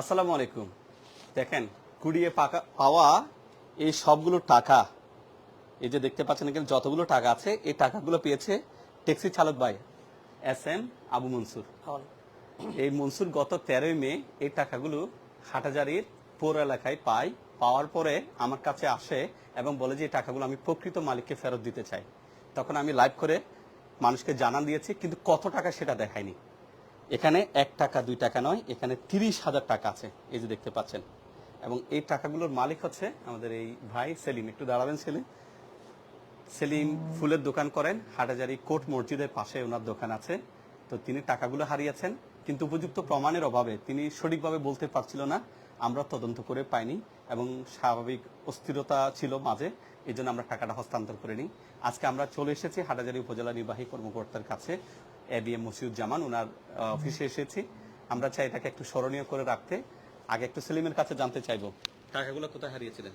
আসসালামু আলাইকুম। দেখেন কুড়িয়ে পাকা পাওয়া এই সবগুলো টাকা এই যে দেখতে পাচ্ছেন এখানে যতগুলো টাকা আছে এই টাকাগুলো পেয়েছে ট্যাক্সি চালক ভাই এস এম আবু মনসুর। এই মনসুর গত তেরোই মে এই টাকাগুলো হাটাজারির পৌর এলাকায় পাই পাওয়ার পরে আমার কাছে আসে এবং বলে যে এই টাকাগুলো আমি প্রকৃত মালিককে ফেরত দিতে চাই। তখন আমি লাইভ করে মানুষকে জানান দিয়েছি কিন্তু কত টাকা সেটা দেখায়নি। এখানে এক টাকা, দুই টাকা নয়, এখানে তিরিশ হাজার টাকা আছে, এই যে দেখতে পাচ্ছেন। এবং এই টাকাগুলোর মালিক হচ্ছে আমাদের এই ভাই সেলিম। একটু দাঁড়াবেন, সেলিম? সেলিম ফুলের দোকান করেন হাটাজারি কোট মসজিদের পাশে ওনার দোকান আছে। তো তিনি টাকাগুলো হারিয়েছেন, কিন্তু উপযুক্ত প্রমাণের অভাবে তিনি সঠিকভাবে বলতে পারছিল না, আমরা তদন্ত করে পাইনি এবং স্বাভাবিক অস্থিরতা ছিল মাঝে এই জন্য আমরা টাকাটা হস্তান্তর করে নিই। আজকে আমরা চলে এসেছি হাটাজারি উপজেলা নির্বাহী কর্মকর্তার কাছে। এ বি এম মসিউজ্জামান ওনার অফিসে এসেছি। আমরা চাই এটাকে একটু স্মরণীয় করে রাখতে। আগে একটু সেলিমের কাছে জানতে চাইব। টাকাগুলো কোথায় হারিয়েছিলেন?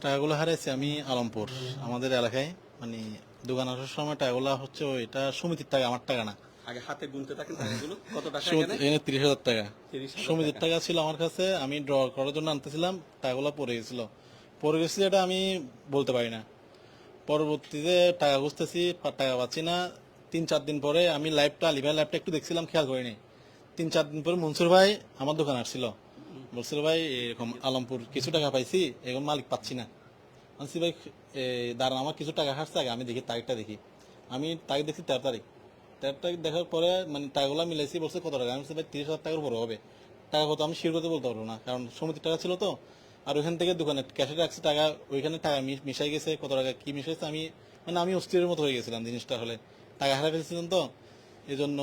টাকাগুলো হারাইছি আমি আলমপুর আমাদের এলাকায়। মানে দোকান আসার সময় টাকাগুলো হচ্ছে ওইটা সমিতির টাকা আমার টাকা না। আগে হাতে গুনতে থাকেন টাকাগুলো? কত টাকা এখানে? তিরিশ হাজার টাকা। সমিতির টাকা। ছিল আমার কাছে আমি ড্র করার জন্য আনতেছিলাম টাকাগুলো পড়ে গেছিল। পড়ে গেছে এটা আমি বলতে পারি না। পরবর্তীতে টাকা খুঁজতেছি পা- টাকা পাচ্ছি না। তিন, চার দিন পরে আমি লাইভটা আলিভাই লাইভটা একটু দেখছিলাম, খেয়াল করিনি। তিন, চার দিন পরে মনসুর ভাই আমার দোকান আসছিল। বলছিল, ভাই, এরকম আলমপুর কিছু টাকা পাইছি, এরকম মালিক পাচ্ছি না। আনসি ভাই দাঁড়ান, আমার কিছু টাকা হাসছে আগে, আমি দেখি তারিখটা দেখি। আমি তারিখ দেখছি তেরো তারিখ। তেরো তারিখ দেখার পরে মানে টাকাগুলো মিলাইছি, বলছে, কত টাকা? আমি ভাই, তিরিশ হাজার টাকার বড় হবে। টাকা কত আমি শির করতে বলতে পারব না, কারণ সমিতির টাকা ছিল তো। আর ওইখান থেকে দোকানে ক্যাশে রাখছি টাকা, ওইখানে টাকা মিশাই গেছে, কত টাকা কি মিশাইছে আমি মানে আমি অস্থিরের মতো হয়ে গেছিলাম জিনিসটা হলে। টাকা হারা ফেলছিলাম তো? এই জন্য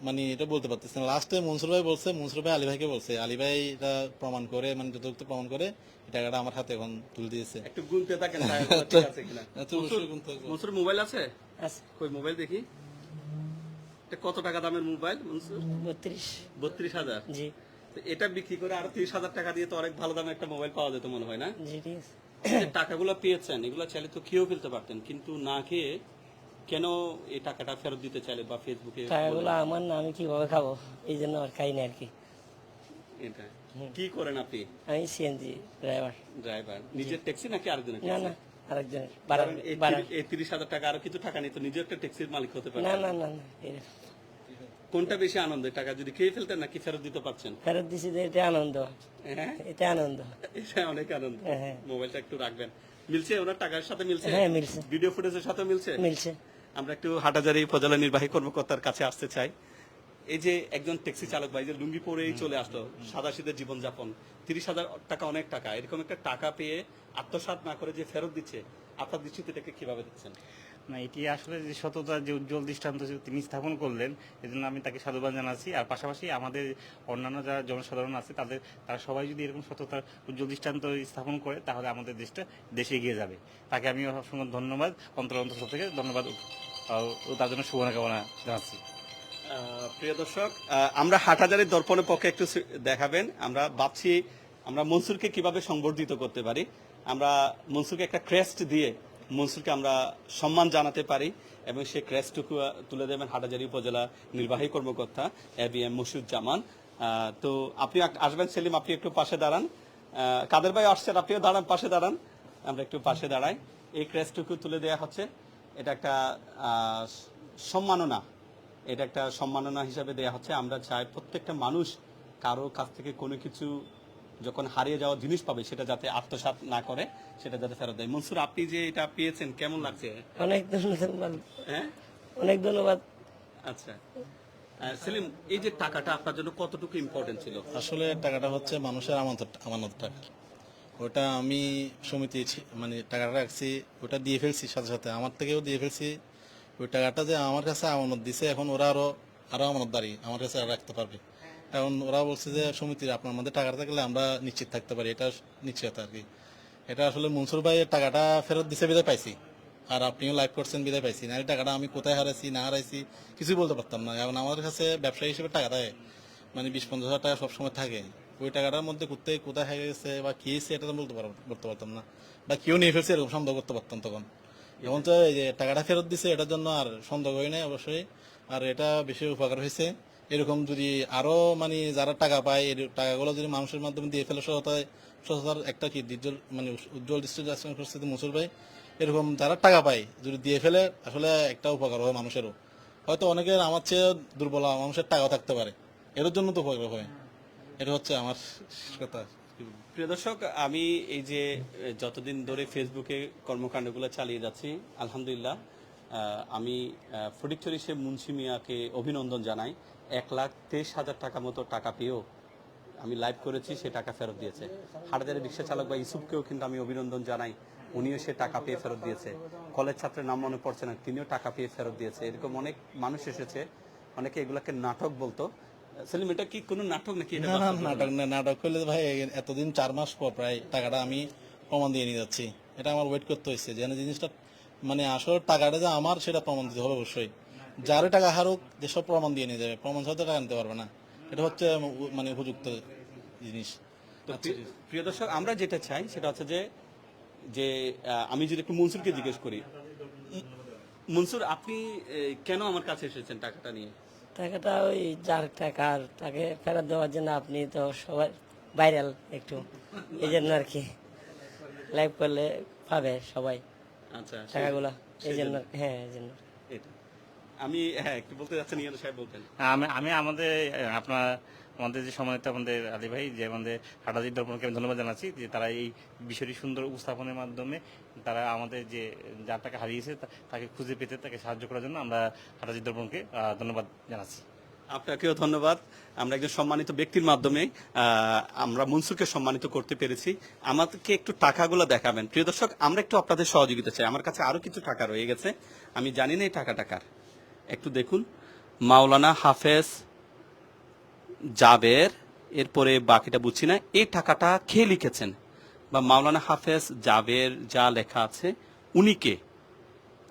মানে এটা বলতে পারতেছি না। লাস্টে মনসুর ভাই বলছে মনসুর ভাই আলী ভাইকে বলছে। আলী ভাই এটা প্রমাণ করে মানে যথাযথ প্রমাণ করে টাকাটা আমার হাতে এখন তুলে দিয়েছে। একটু গুনতে থাকেন টাকাগুলো ঠিক আছে কিনা? আচ্ছা। মনসুর মোবাইল আছে? আছে। কই মোবাইল দেখি। এটা কত টাকা দামের মোবাইল মনসুর? বত্রিশ। বত্রিশ হাজার? জি। এটা বিক্রি করে আরও তিরিশ হাজার টাকা দিয়ে তো অনেক ভালো দামে একটা মোবাইল পাওয়া যেত মনে হয় না? জি ঠিক টাকাগুলো পেয়েছেন এগুলো চাইলে তো খেয়েও ফেলতে পারতেন কিন্তু না খেয়ে কেন এই টাকাটা ফেরত দিতে চাইলে বা ফেসবুকে টাকাগুলো আমার না আমি কীভাবে খাব? এই জন্য আর খাই না আর কি। এটা কি করেন আপনি? আমি সিএনজি ড্রাইভার ড্রাইভার নিজের ট্যাক্সি নাকি আরেকজনের না না আরেকজনের। বাড়া কারণ এই বাড়া তিরি- এই তিরিশ হাজার টাকা আরও কিছু টাকা নিত নিজে একটা ট্যাক্সির মালিক হতে পারে। না না না না কোনটা বেশি আনন্দের টাকা? যদি খেয়ে ফেলতেন নাকি ফেরত দিতে পারছেন? ফেরত দিছি যে এটা আনন্দ। হ্যাঁ? এটা আনন্দ। এটা অনেক আনন্দ। হ্যাঁ। মোবাইলটা একটু রাখবেন। মিলছে ওনার টাকার সাথে মিলছে? হ্যাঁ মিলছে। ভিডিও ফুটেজের সাথে মিলছে? মিলছে। আমরা একটু হাটাজারি উপজেলা নির্বাহী কর্মকর্তার কাছে আসতে চাই। এই যে একজন ট্যাক্সি চালক ভাই যে লুঙ্গি পরেই চলে আসলো সাদা সিদের জীবনযাপন, তিরিশ হাজার টাকা অনেক টাকা, এরকম একটা টাকা পেয়ে আত্মসাত না করে যে ফেরত দিচ্ছে, আপনার দৃষ্টিতে এটাকে কীভাবে দিচ্ছেন না, এটি আসলে যে সততা, যে উজ্জ্বল দৃষ্টান্ত তিনি স্থাপন করলেন, এজন্য আমি তাকে সাধুবাদ জানাচ্ছি। আর পাশাপাশি আমাদের অন্যান্য যারা জনসাধারণ আছে, তাদের, তারা সবাই যদি এরকম সততার উজ্জ্বল দৃষ্টান্ত স্থাপন করে, তাহলে আমাদের দেশটা, দেশে এগিয়ে যাবে। তাকে আমি অসংখ্য ধন্যবাদ। অন্তর অন্তর থেকে ধন্যবাদ ও- তার জন্য শুভকামনা জানাচ্ছি। প্রিয় দর্শক আমরা হাটহাজারের দর্পণের পক্ষে একটু দেখাবেন। আমরা ভাবছি আমরা মনসুরকে কীভাবে সংবর্ধিত করতে পারি। আমরা মনসুরকে একটা ক্রেস্ট দিয়ে মনসুরকে আমরা সম্মান জানাতে পারি এবং সেই ক্রেস্টটুকু আহ, তুলে দেবেন হাটাজারি উপজেলা নির্বাহী কর্মকর্তা এ বি এম আহ, তো আপনি আসবেন সেলিম আপনি একটু পাশে দাঁড়ান। কাদের ভাই আসছেন? আপনিও দাঁড়ান পাশে দাঁড়ান। আমরা একটু পাশে দাঁড়াই। এই ক্রেস্টটুকু তুলে দেওয়া হচ্ছে। এটা একটা সম্মাননা। এটা একটা সম্মাননা হিসাবে দেয়া হচ্ছে। আমরা চাই প্রত্যেকটা মানুষ কারও কাছ থেকে কোনো কিছু যখন হারিয়ে যাওয়া জিনিস পাবে সেটা যাতে আত্মসাৎ না করে সেটা যাতে ফেরত দেয়। মনসুর আপনি যে এটা পেয়েছেন কেমন লাগছে? অনেক ধন্যবাদ। হ্যাঁ? অনেক ধন্যবাদ। আচ্ছা। সেলিম এই যে টাকাটা আপনার জন্য কতটুকু ইম্পর্টেন্ট ছিল? আসলে টাকাটা হচ্ছে মানুষের আমানত আমানত টাকা। ওটা আমি সমিতি মানে টাকাটা রাখছি ওটা দিয়ে ফেলছি সাথে সাথে। আমার থেকেও দিয়ে ফেলছি। ওই টাকাটা যে আমার কাছে আমানত দিছে এখন ওরা আরও আরও আমানত দাঁড়িয়ে আমার কাছে আর রাখতে পারবে। এখন ওরা বলছে যে, সমিতির আপনার মধ্যে টাকা থাকলে আমরা নিশ্চিত থাকতে পারি। এটা নিশ্চয়তা আর কি। এটা আসলে মনসুর ভাইয়ের টাকাটা ফেরত দিছে বিদায় পাইছি। আর আপনিও লাইভ করছেন, বিদায় পাইছি। না টাকাটা আমি কোথায় হারাইছি, না হারাইছি, কিছুই বলতে পারতাম না। এখন আমাদের কাছে ব্যবসায়ী হিসেবে টাকা দেয় মানে বিশ পঞ্চাশ হাজার টাকা সবসময় থাকে। ওই টাকাটার মধ্যে কোথায় কোথায় হয়ে গেছে বা কি হয়েছে এটা তো বলতে বলতে পারতাম না। বা কেউ নিয়ে ফেলছে এরকম সন্দেহ করতে পারতাম তখন। এখন তো এই যে টাকাটা ফেরত দিছে, এটার জন্য আর সন্দেহ হয় নাই অবশ্যই। আর এটা বেশি উপকার হয়েছে। এরকম যদি আরও মানে যারা টাকা পায়, এর টাকাগুলো যদি মানুষের মাধ্যমে দিয়ে ফেলে সততায় সততার একটা কি উজ্জ্বল মানে উজ্জ্বল দৃষ্টি করছে মসুর ভাই, এরকম যারা টাকা পায়, যদি দিয়ে ফেলে, আসলে একটা উপকার হয় মানুষেরও। হয়তো অনেকের আমার চেয়ে দুর্বল, মানুষের টাকাও থাকতে পারে। এর জন্য তো উপকার হয়। এটা হচ্ছে আমার কথা। প্রিয় দর্শক, আমি এই যে, যতদিন ধরে ফেসবুকে কর্মকাণ্ডগুলো চালিয়ে যাচ্ছি, আলহামদুলিল্লাহ আমি ফটিকছড়ি সে মুন্সি মিয়াকে অভিনন্দন জানাই। এক লাখ তেইশ হাজার টাকা মতো টাকা পেয়েও আমি লাইভ করেছি সে টাকা ফেরত দিয়েছে। হাটাজারের রিক্সা চালক বা ইসুফকেও কিন্তু আমি অভিনন্দন জানাই উনিও সে টাকা পেয়ে ফেরত দিয়েছে। কলেজ ছাত্রের নাম মনে পড়ছে না তিনিও টাকা পেয়ে ফেরত দিয়েছে। এরকম অনেক মানুষ এসেছে অনেকে এগুলাকে নাটক বলতো। সেলিম এটা কি কোনো নাটক নাকি না না নাটক না নাটক করলে ভাই এতদিন চার মাস পর প্রায় টাকাটা আমি প্রমাণ দিয়ে নিয়ে যাচ্ছি। এটা আমার ওয়েট করতে হয়েছে যেন জিনিসটা মানে আসলে টাকাটা যে আমার সেটা প্রমাণ দিতে হবে অবশ্যই। যারে টাকা হারুক যেসব প্রমাণ দিয়ে নিয়ে যাবে প্রমাণ ছাড়া তো টাকা নিতে পারবে না। এটা হচ্ছে মানে উপযুক্ত জিনিস। তো প্রিয়- প্রিয় দর্শক আমরা যেটা চাই সেটা হচ্ছে যে যে আমি যদি একটু মনসুরকে জিজ্ঞেস করি মনসুর আপনি কেন আমার কাছে এসেছেন টাকাটা নিয়ে? টাকাটা ওই যার টাকা আর তাকে ফেরত দেওয়ার জন্য আপনি তো সবাই ভাইরাল একটু। এই জন্য আর কি। লাইভ করলে পাবে সবাই আচ্ছা টাকাগুলো। এই জন্য। হ্যাঁ এই জন্য। এটা। আমি হ্যাঁ একটু বলতে যাচ্ছেন ইয়ান সাহেব বলতেন। আমি আমি আমাদের আপনার আমাদের যে সম্মানিত আমাদের আলী ভাই যে আমাদের হাটাজির দর্পণকে আমি ধন্যবাদ জানাচ্ছি যে তারা এই বিষয়টি সুন্দর উপস্থাপনের মাধ্যমে তারা আমাদের যে যার টাকা হারিয়েছে তাকে খুঁজে পেতে তাকে সাহায্য করার জন্য আমরা হাটাজির দর্পণকে ধন্যবাদ জানাচ্ছি। আপনাকেও ধন্যবাদ। আমরা একজন সম্মানিত ব্যক্তির মাধ্যমে আমরা মনসুরকে সম্মানিত করতে পেরেছি। আমাদেরকে একটু টাকাগুলো দেখাবেন। প্রিয় দর্শক আমরা একটু আপনাদের সহযোগিতা চাই। আমার কাছে আরও কিছু টাকা রয়ে গেছে। আমি জানি না এই টাকা টাকার একটু দেখুন। মাওলানা হাফেজ জাবের, এরপরে বাকিটা বুঝছি না। এই টাকাটা খেয়ে লিখেছেন? বা মাওলানা হাফেজ জাবের যা লেখা আছে, উনি কে?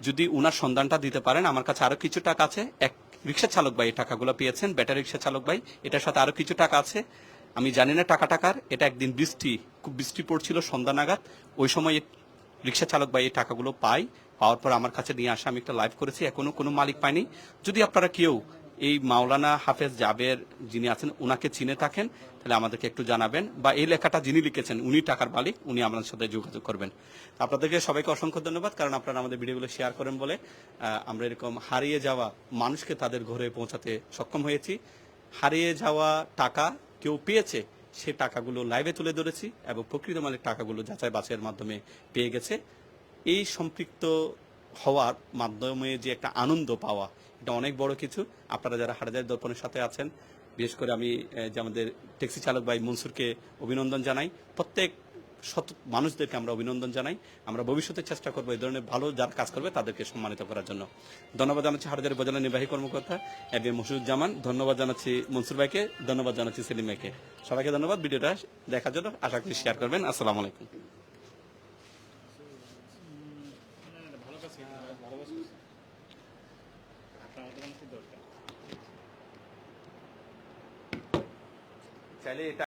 যদি উনার সন্ধানটা দিতে পারেন, আমার কাছে আরও কিছু টাকা আছে। এক রিক্সা চালক ভাই এই টাকাগুলো পেয়েছেন, ব্যাটারি রিক্সা চালক ভাই, এটার সাথে আরও কিছু টাকা আছে। আমি জানি না টাকা টাকার এটা একদিন বৃষ্টি, খুব বৃষ্টি পড়ছিল, সন্ধ্যা নাগাদ। ওই সময় রিক্সা চালক ভাই এই টাকাগুলো পাই পাওয়ার পর আমার কাছে নিয়ে আসা আমি একটা লাইভ করেছি, এখনও কোনো মালিক পাইনি যদি আপনারা কেউ এই মাওলানা হাফেজ জাবের যিনি আছেন ওনাকে চিনে থাকেন, তাহলে আমাদেরকে একটু জানাবেন। বা এই লেখাটা যিনি লিখেছেন, উনি টাকার মালিক, উনি আমাদের সাথে যোগাযোগ করবেন। আপনাদেরকে সবাইকে অসংখ্য ধন্যবাদ, কারণ আপনারা আমাদের ভিডিওগুলো শেয়ার করেন বলে আমরা এরকম হারিয়ে যাওয়া মানুষকে তাদের ঘরে পৌঁছাতে সক্ষম হয়েছি। হারিয়ে যাওয়া টাকা কেউ পেয়েছে, সে টাকাগুলো লাইভে তুলে ধরেছি এবং প্রকৃত মালিক টাকাগুলো যাচাই বাছাইয়ের মাধ্যমে পেয়ে গেছে। এই সম্পৃক্ত হওয়ার মাধ্যমে যে একটা আনন্দ পাওয়া, এটা অনেক বড় কিছু। আপনারা যারা হাটাজারি দর্পণের সাথে আছেন, বিশেষ করে আমি যে আমাদের ট্যাক্সি চালক ভাই মনসুরকে অভিনন্দন জানাই। প্রত্যেক শত মানুষদেরকে আমরা অভিনন্দন জানাই। আমরা ভবিষ্যতে চেষ্টা করব এই ধরনের ভালো যারা কাজ করবে তাদেরকে সম্মানিত করার জন্য। ধন্যবাদ জানাচ্ছি হাটাজারি উপজেলা নির্বাহী কর্মকর্তা এ বি মসুরুজ্জামান ধন্যবাদ জানাচ্ছি মনসুর ভাইকে। ধন্যবাদ জানাচ্ছি সেলিম ভাইকে। সবাইকে ধন্যবাদ। ভিডিওটা দেখার জন্য আশা করি শেয়ার করবেন। আসসালামু আলাইকুম। চাইলে এটা